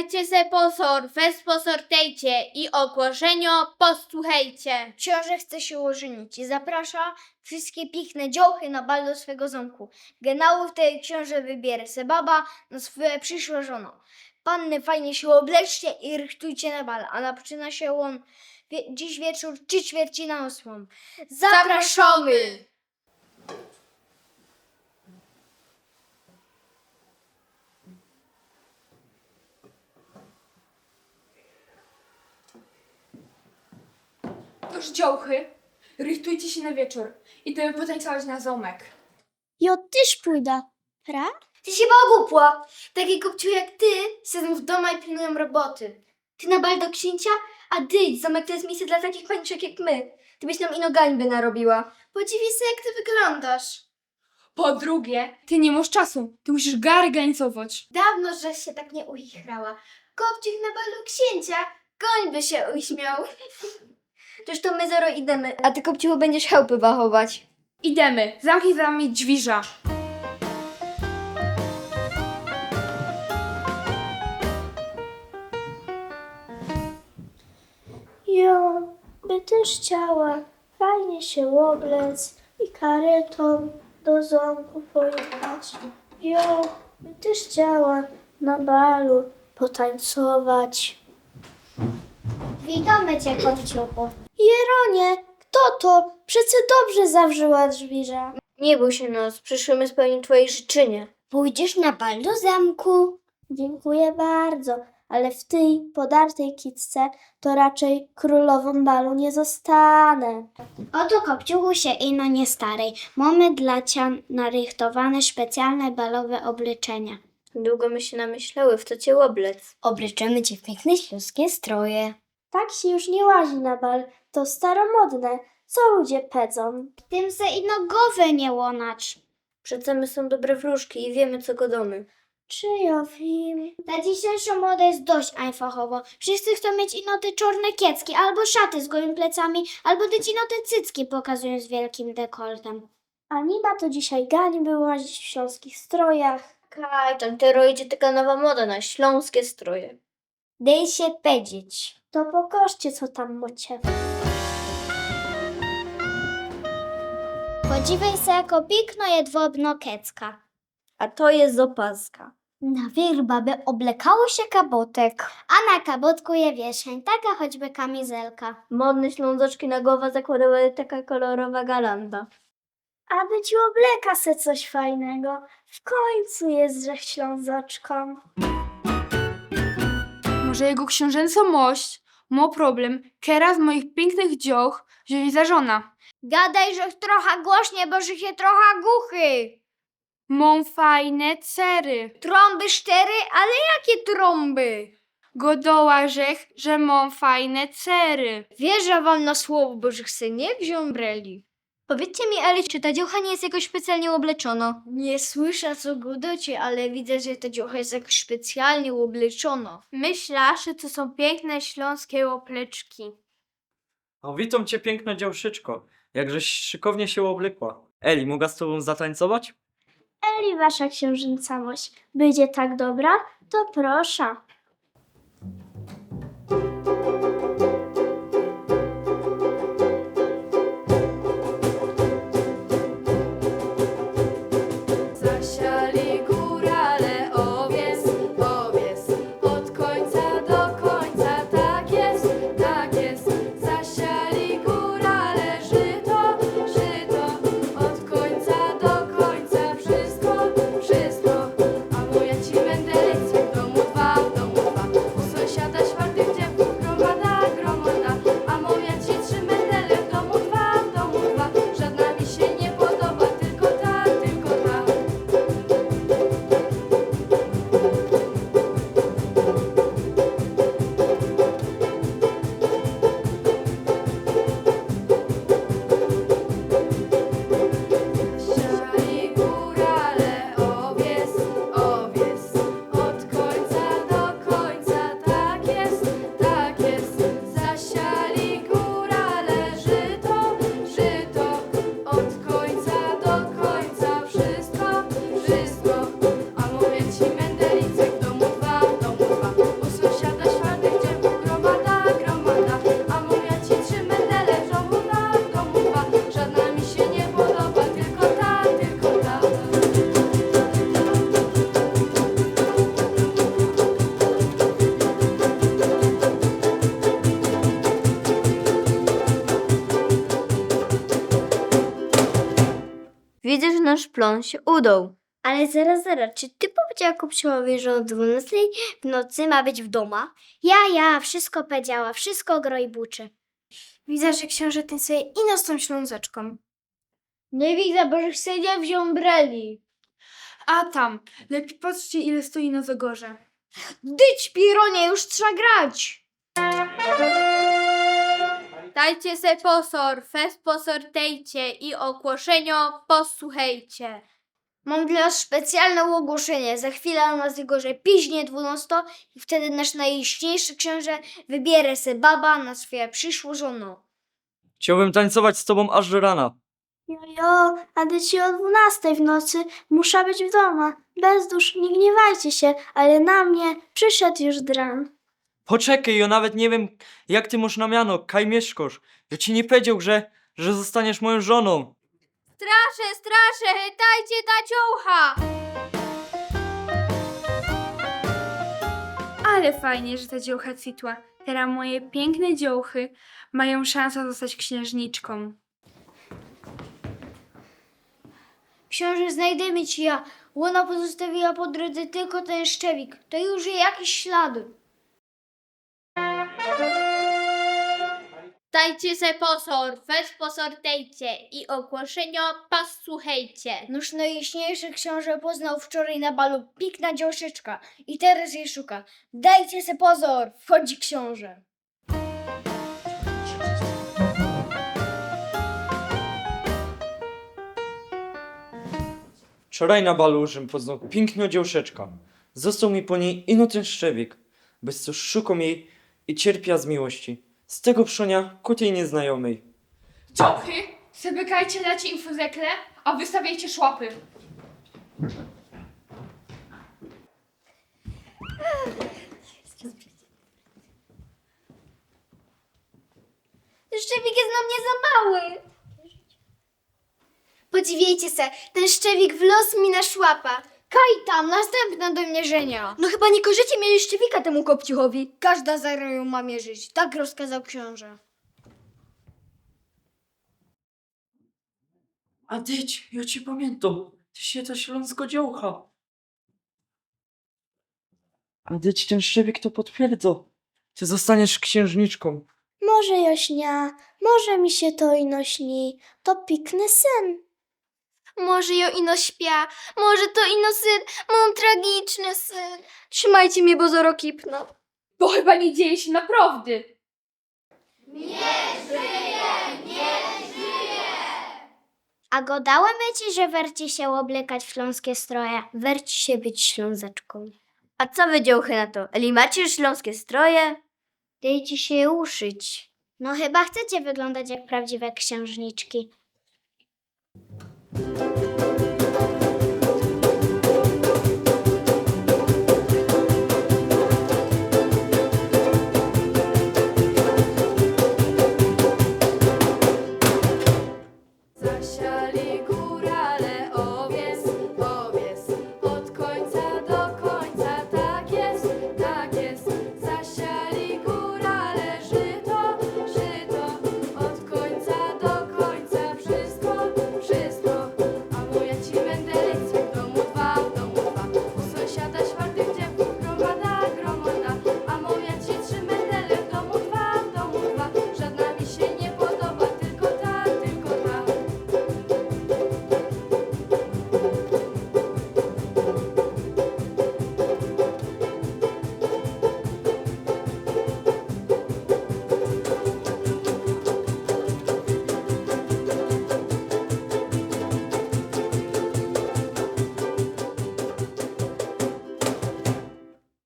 Dajcie se pozor, posortejcie i ogłoszenie posłuchajcie. Książę chce się ożenić i zaprasza wszystkie piękne dziołchy na bal do swego zamku. Generałów tej książę wybierze se baba na swoje przyszłe żono. Panny fajnie się obleczcie i rychtujcie na bal, a zaczyna się on wie, dziś wieczór trzy ćwierci na ósmą. Zapraszamy! Toż dziołchy, rychtujcie się na wieczór. Idziemy potańcować na ząmek. Ja też pójdę. Pra? Ty się mała głupła. Takie kopciu jak ty siedzą w domu i pilnują roboty. Ty na bal do księcia? A ty, zamek to jest miejsce dla takich paniczek jak my. Ty byś nam ino gańby narobiła. Podziwię się jak ty wyglądasz. Po drugie, ty nie masz czasu. Ty musisz gary gańcować. Dawno, żeś się tak nie uichrała. Kopcik na balu księcia, koń by się uśmiał. Toż to my zero idziemy, a ty kopciu będziesz chałupy wachować. Idziemy. Zamknij za nami drzwiża. Ja by też chciała fajnie się oblec i karetą do zamku pojechać. Ja by też chciała na balu potańcować. Witamy cię, kopciuku. Jeronie, kto to? Przecież dobrze zawrzyła drzwiża. Nie bój się nos, przyszłymy spełnić twoje życzenie. Pójdziesz na bal do zamku. Dziękuję bardzo, ale w tej podartej kitce to raczej królową balu nie zostanę. Oto kopciuchu się ino nie starej. Mamy dla cię narychtowane specjalne balowe obleczenia. Długo my się namyślały, w co cię oblec. Obleczymy cię w piękne śluskie stroje. Tak się już nie łazi na bal, to staromodne. Co ludzie pedzą? Tym se ino głowy nie łonacz. Przece my są dobre wróżki i wiemy, co godomy. Czy ja wiem? Ta dzisiejsza moda jest dość einfachowo. Wszyscy chcą mieć ino te czarne kiecki, albo szaty z gołymi plecami, albo te ino te cycki pokazują z wielkim dekoltem. A niba to dzisiaj gań było łazić w śląskich strojach. Kaj, tam teraz idzie taka nowa moda na śląskie stroje. Dej się pedzić. To pokażcie, co tam macie. Podziwiaj se jako piękno jedwabno kecka. A to jest opaska. Na wierbaby oblekało się kabotek. A na kabotku je wieszeń, taka choćby kamizelka. Modne ślązoczki na głowę zakładały taka kolorowa galanda. Aby ci obleka se coś fajnego. W końcu jest że ślązoczką. Może jego książęca mość ma problem, kera z moich pięknych dziołch wziąć za żona. Gadaj, że trochę głośnie, bo że się trochę głuchy. Mą fajne cery. Trąby cztery, ale jakie trąby? Godoła rzech, że mam fajne cery. Wierzę wam na słowo, bo że chce nie wziął breli. Powiedzcie mi, ale czy ta dziołcha nie jest jakoś specjalnie obleczona? Nie słyszę, co godocie, ale widzę, że ta dziołcha jest jakoś specjalnie obleczona. Myślę, że to są piękne śląskie opleczki. O, witam cię piękna działszyczko. Jakżeś szykownie się oblekła. Eli, mogę z tobą zatańcować? Eli, wasza księżyncamość, będzie tak dobra, to proszę. Nasz plan się udał. Ale zaraz, zaraz, czy ty powiedziała Kopciołowi, że o 12 w nocy ma być w domu? Ja, ja, wszystko powiedziała, wszystko groi buczy. Widzę, że książę ten sobie ino z tą ślązaczką. Nie widzę, bo że chce nie wziął breli. A tam, lepiej patrzcie ile stoi na zagorze. Dyć, Pironie, już trzeba grać! Dajcie se pozor, fes posortejcie i ogłoszenia posłuchajcie. Mam dla was specjalne ogłoszenie. Za chwilę na nas że piźnie 12 i wtedy nasz najjaśniejszy książę wybierze se baba na swoje przyszłe żono. Chciałbym tańcować z tobą aż do rana. Jojo, a ci o 12 w nocy muszę być w domu. Bez dusz, nie gniewajcie się, ale na mnie przyszedł już dran. Poczekaj, ja nawet nie wiem, jak ty masz na miano, kaj mieszkasz. Ja ci nie powiedział, że, że zostaniesz moją żoną. Strasze, strasze, chytajcie ta ciołcha! Ale fajnie, że ta dziołcha citła. Teraz moje piękne dziołchy mają szansę zostać księżniczką. Książę, znajdziemy ci ja. Łona pozostawiła po drodze tylko ten szczewik. To już je jakieś ślady. Dajcie se pozor, fes posortejcie i ogłoszenia posłuchajcie. Nóż najjaśniejszy książę poznał wczoraj na balu piękna dziąszyczka i teraz jej szuka. Dajcie se pozor, wchodzi książę. Wczoraj na balu, żem poznał piękną dziewczyczkę. Został mi po niej ino ten szczewik. Bez co szukam jej i cierpia z miłości. Z tego przonia ku tej nieznajomej. Dziołchy, sebykajcie dacie infuzekle, a wystawiajcie szłapy. Ten szczewik jest na mnie za mały. Podziwiajcie se, ten szczewik w los mi na szłapa. Kaj tam, następna do mierzenia. No chyba nie korzycie mieli szczewika temu kopciuchowi. Każda za ją ma mierzyć, tak rozkazał książę. A dyć, ja cię pamiętam. Ty się ta śląsko dziołcha. A dyć, ten szczewik to potwierdza. Ty zostaniesz księżniczką. Może Jośnia, może mi się to ino śni, to pikny sen. Może jo ino śpia, może to ino syn, mam tragiczny syn. Trzymajcie mnie, bo zoro kipno. Bo chyba nie dzieje się naprawdę. A go dałem ci, że werci się oblekać w śląskie stroje. Werci się być ślązaczką. A co wy dziołchy na to? Eli macie śląskie stroje? Dajcie się je uszyć. No chyba chcecie wyglądać jak prawdziwe księżniczki. Thank you.